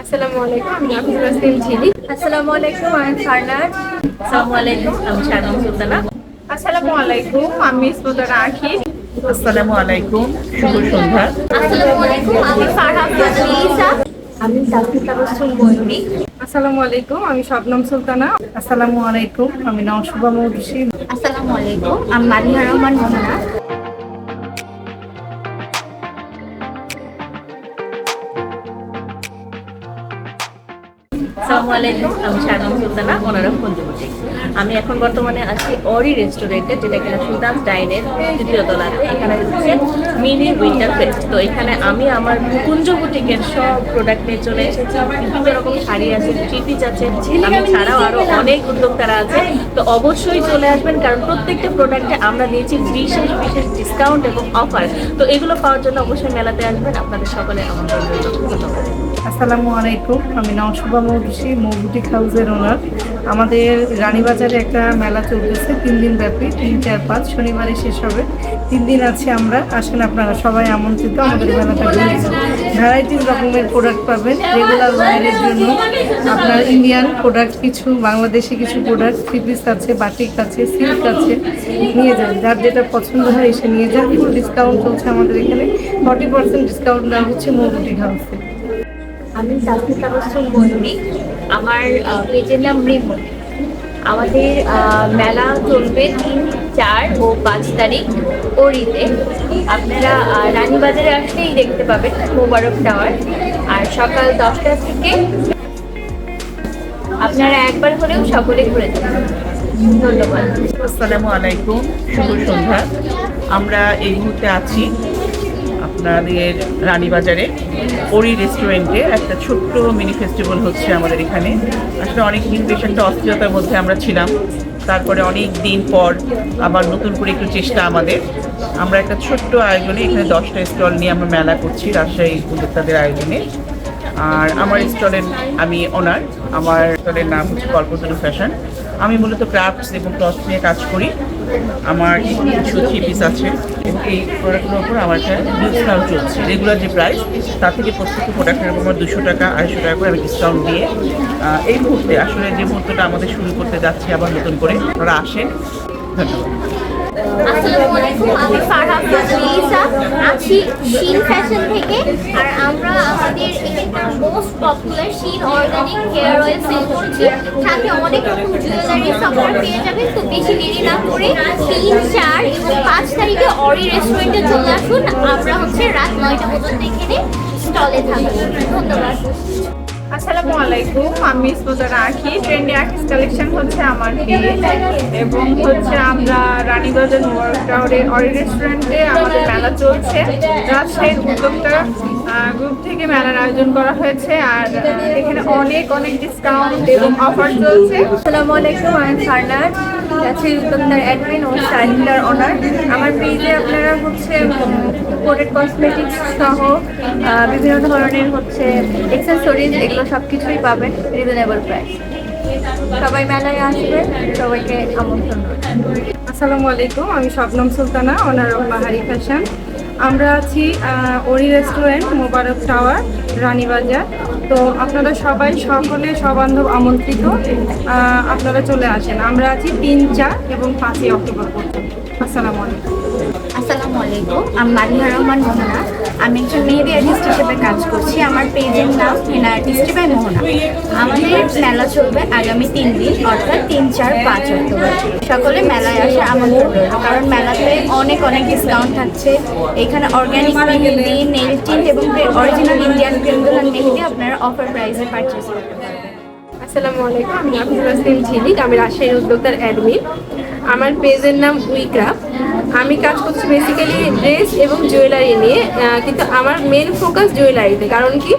আসসালামু আলাইকুম আমি ঝিলি। আসসালামু আলাইকুম আমি ফারনার আসসালামু আলাইকুম আমি শারমিন সুলতানা। আসসালামু আলাইকুম আমি ইসমতারা আখি আসসালামু আলাইকুম শুভ সন্ধ্যা। আসসালামু আলাইকুম আমি ফারহাদ ফাজলি আমি তাসমিন তাবাসসুম বইমি আসসালামু আলাইকুম আমি শবনম সুলতানা। আসসালামু আলাইকুম আমি নওশুবা মৌরুষি। আসসালামু আলাইকুম আমি মালিহা রহমান মোহনা আমি এখন বর্তমানে আছি অরি রেস্টুরেন্টে, যেটা কিনা সুলতান ডাইনের তৃতীয় তলাতে এখানে হচ্ছে মিনি উইন্টার ফেস্ট। তো এখানে আমি আমার কুঞ্জ বুটিকের সব প্রোডাক্ট নিয়ে চলে এসেছি। বিভিন্ন রকম শাড়ি আছে থ্রি আছে, আমি ছাড়াও আরও অনেক উদ্যোক্তারা আছে। তো অবশ্যই চলে আসবেন, কারণ প্রত্যেকটা প্রোডাক্টে আমরা দিয়েছি বিশেষ বিশেষ ডিসকাউন্ট এবং অফার তো এগুলো পাওয়ার জন্য অবশ্যই মেলাতে আসবেন, আপনাদের সকলে ধন্যবাদ। আসসালামু আলাইকুম, আমি নওশুবা মৌরুষি মৌবুটিক হাউসের ওনার। আমাদের রানীবাজারে একটা মেলা চলতেছে, তিন দিন ব্যাপী, তিন, চার, পাঁচ শনিবারে শেষ হবে। তিন দিন আছে আমরা, আসেন আপনারা সবাই আমন্ত্রিত, আমাদের মেলাটা ভ্যারাইটিস রকমের প্রোডাক্ট পাবেন রেগুলার ওয়ারের জন্য। আপনার ইন্ডিয়ান প্রোডাক্ট কিছু বাংলাদেশি কিছু প্রোডাক্ট থ্রি পিস আছে বাটিক আছে সিল্ক আছে, নিয়ে যান। যার যেটা পছন্দ হয় এসে নিয়ে যান। ফুল ডিসকাউন্ট চলছে আমাদের এখানে। ফর্টি পার্সেন্ট ডিসকাউন্ট দেওয়া হচ্ছে মৌবুটিক হাউসে। আমি তাসমিন তাবাসসুম বইমি আমার পেজের নাম মৃন্ময় আমাদের মেলা চলবে তিন, চার ও পাঁচ তারিখ ওরিতে আপনারা রানীবাজারে আসলেই দেখতে পাবেন মোবারক টাওয়ার। আর সকাল দশটা থেকে আপনারা একবার হলেও সকলে ঘুরে যাবেন। ধন্যবাদ। আসসালামু আলাইকুম, শুভ সন্ধ্যা। আমরা এই মুহূর্তে আছি আপনাদের রানীবাজারে ওরি রেস্টুরেন্টে একটা ছোট্ট মিনি ফেস্টিভ্যাল হচ্ছে আমাদের এখানে। আসলে অনেক দিন বেশ একটা অস্থিরতার মধ্যে আমরা ছিলাম। তারপরে অনেক দিন পর আবার নতুন করে একটু চেষ্টা আমাদের। আমরা একটা ছোট্ট আয়োজনে এখানে দশটা স্টল নিয়ে আমরা মেলা করছি রাজশাহী উদ্যোক্তাদের আয়োজনে। আর আমার স্টলের আমি ওনার আমার স্টলের নাম হচ্ছে কল্পতরু ফ্যাশন আমি মূলত ক্রাফটস এবং ক্লথ নিয়ে কাজ করি। আমার কিছু থ্রি পিস আছে। এই প্রোডাক্টের ওপর আমার একটা ডিসকাউন্ট চলছে। রেগুলার যে প্রাইস তার থেকে প্রত্যেকটি প্রোডাক্টের উপর আমার দুশো টাকা, আড়াইশো টাকা করে আমি ডিসকাউন্ট দিয়ে এই মুহূর্তে আসলে যে মুহূর্তটা আমাদের শুরু করতে যাচ্ছি আবার নতুন করে ওরা আসে ধন্যবাদ। আসসালামু আলাইকুম আমি ফারহাদ ফাজলি ঈসা আছি শিন ফ্যাশন থেকে আর আমরা আমাদের এখানকার most popular sheen organic hair oil sale করছি সাথে অনেক রকম জুয়েলারি আপনারা পেয়ে যাবেন তো বেশি দেরি না করে তিন চার এবং পাঁচ তারিখে অরি রেস্টুরেন্টে চলে আসুন আমরা হচ্ছে রাত নয়টা পর্যন্ত এখানে স্টলে থাকব ধন্যবাদ আসসালামু আলাইকুম, আমি ইসমতারা আখি ট্রেন্ডি আখিস কালেকশন হচ্ছে আমার এবং হচ্ছে আমরা রানীবাজার মোবারক টাওয়ারে অরি রেস্টুরেন্টে আমাদের মেলা চলছে। রাজশাহীর উদ্যোক্তা গ্রুপ থেকে মেলার আয়োজন করা হয়েছে। আর এখানে অনেক অনেক ডিসকাউন্ট এবং অফার চলছে। আসসালামু আলাইকুম, আমি ফারনার কাছে উদ্যোক্তার অ্যাডমিন ও স্টাইলিংটার অনার আমার পেজে আপনারা হচ্ছে কোটেড কসমেটিক্স সহ বিভিন্ন ধরনের হচ্ছে এক্সেসরিজ এগুলো সব কিছুই পাবেন রিজনেবল প্রাইস সবাই মেলায় আসবে, সবাইকে আমন্ত্রণ আসসালামু আলাইকুম, আমি শবনম সুলতানা ওনার বাহারি ফ্যাশন আমরা আছি ওরি রেস্টুরেন্ট মোবারক টাওয়ার রানীবাজার। তো আপনারা সবাই সকলে, সবান্ধব আমন্ত্রিত আপনারা চলে আসেন। আমরা আছি তিন চার এবং পাঁচই অক্টোবর পর্যন্ত। আসসালামু আলাইকুম। আলাইকুম। আমি মালিহা রহমান মোহনা। আমি একজন মেহেদি আর্টিস্ট হিসেবে কাজ করছি। আমার পেজের নাম হেনা আর্টিস্ট বাই মোহনা। আমাদের মেলা চলবে আগামী তিন দিন, অর্থাৎ তিন, চার, পাঁচ অক্টোবর। সকলে মেলায় আসে আমন্ত্রণ। কারণ মেলাতে অনেক অনেক ডিসকাউন্ট থাকছে। এখানে অর্গ্যানিক মেহেদি নেল এবং অরিজিনাল ইন্ডিয়ান প্রিন্টগুলান মেহেদি আপনারা অফার প্রাইসে পারচেস করতে পারবেন। আসসালামু আলাইকুম, আমি নাফিজুল আসলিম ঝিলিক। আমি রাজশাহীর উদ্যোক্তার অ্যাডমিন আমার পেজের নাম উইক্রাফট আমি কাজ করছি বেসিক্যালি ড্রেস এবং জুয়েলারি নিয়ে কিন্তু আমার মেন ফোকাস জুয়েলারিতে কারণ কি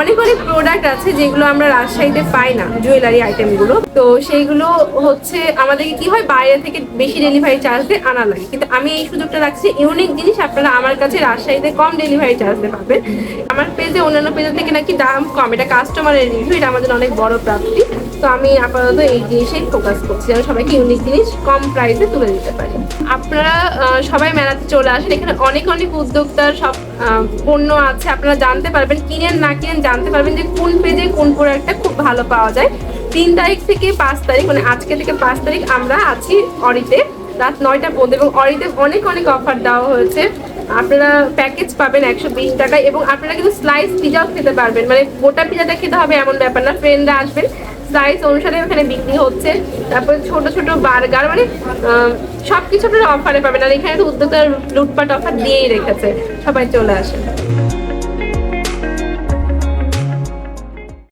অনেক অনেক প্রোডাক্ট আছে যেগুলো আমরা রাজশাহীতে পাই না জুয়েলারি আইটেমগুলো তো সেইগুলো হচ্ছে আমাদেরকে কি হয়, বাইরে থেকে বেশি ডেলিভারি চার্জ দিয়ে আনা লাগে। কিন্তু আমি এই সুযোগটা রাখছি ইউনিক জিনিস আপনারা আমার কাছে রাজশাহীতে কম ডেলিভারি চার্জ দিয়ে পাবেন। আমার পেজে অন্যান্য পেজের থেকে নাকি দাম কম। এটা কাস্টমারের রিভিউ এটা আমাদের অনেক বড় প্রাপ্তি। তো আমি আপাতত এই জিনিসেই ফোকাস করছি। যেন সবাইকে ইউনিক জিনিস কম প্রাইসে তুলে দিতে পারি। আপনারা সবাই মেলাতে চলে আসেন। এখানে অনেক অনেক উদ্যোক্তার সব পণ্য আছে। আপনারা জানতে পারবেন, কিনেন না কিনেন জানতে পারবেন যে কোন পেজে কোন প্রোডাক্টটা খুব ভালো পাওয়া যায়। তিন তারিখ থেকে পাঁচ তারিখ মানে আজকে থেকে পাঁচ তারিখ আমরা আছি অরিতে। রাত নয়টা পর্যন্ত এবং অরিতে অনেক অনেক অফার দেওয়া হয়েছে। আপনারা প্যাকেজ পাবেন একশো বিশ টাকায় এবং আপনারা কিন্তু স্লাইস পিজাও খেতে পারবেন। মানে গোটা পিজাটা খেতে হবে এমন ব্যাপার না। ফ্রেন্ডরা আসবেন সাইজ অনুসারে এখানে বিক্রি হচ্ছে। তারপরে ছোট ছোট বার্গার মানে সব কিছু আপনারা অফারে পাবেন। আর এখানে তো উদ্যোক্তার লুটপাট অফার দিয়েই রেখেছে। সবাই চলে আসে